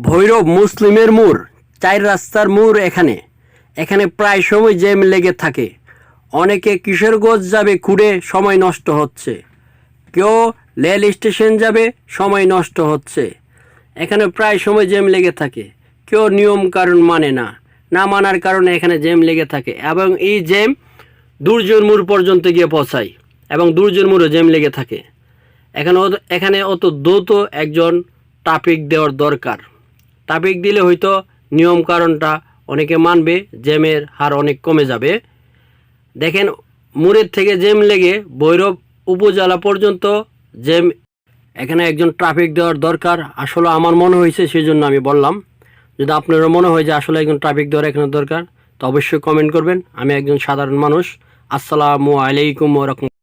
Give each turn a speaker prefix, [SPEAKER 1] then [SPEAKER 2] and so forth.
[SPEAKER 1] ভৈরব মুসলিমের মোড়, চার রাস্তার মোড় এখানে। এখানে প্রায় সময় জ্যাম লেগে থাকে। অনেকে কিশোরগঞ্জ যাবে ঘুরে সময় নষ্ট হচ্ছে। কেউ রেল স্টেশন যাবে, সময় নষ্ট হচ্ছে। এখানে প্রায় সময় জ্যাম লেগে থাকে। কেউ নিয়ম কারণ মানে না। না মানার কারণে এখানে জ্যাম লেগে থাকে এবং এই জ্যাম দুর্জন মোড় পর্যন্ত গিয়ে পৌঁছায় এবং মোড়ে জ্যাম লেগে থাকে। এখানে এখানে অত দ্রুত একজন ট্রাফিক দেওয়ার দরকার। ট্রাফিক দিলে হয়তো নিয়ম কারণটা অনেকে মানবে, জ্যামের হার অনেক কমে যাবে। দেখেন, মুরের থেকে জ্যাম লেগে ভৈরব উপজেলা পর্যন্ত জ্যাম, এখানে একজন ট্রাফিক দেওয়ার দরকার। আসলে আমার মনে হয়েছে সেই জন্য আমি বললাম। যদি আপনারও মনে হয় যে আসলে একজন ট্রাফিক দেওয়ার এখানে দরকার, তো অবশ্যই কমেন্ট করবেন। আমি একজন সাধারণ মানুষ। আসসালামু আলাইকুম ওরকম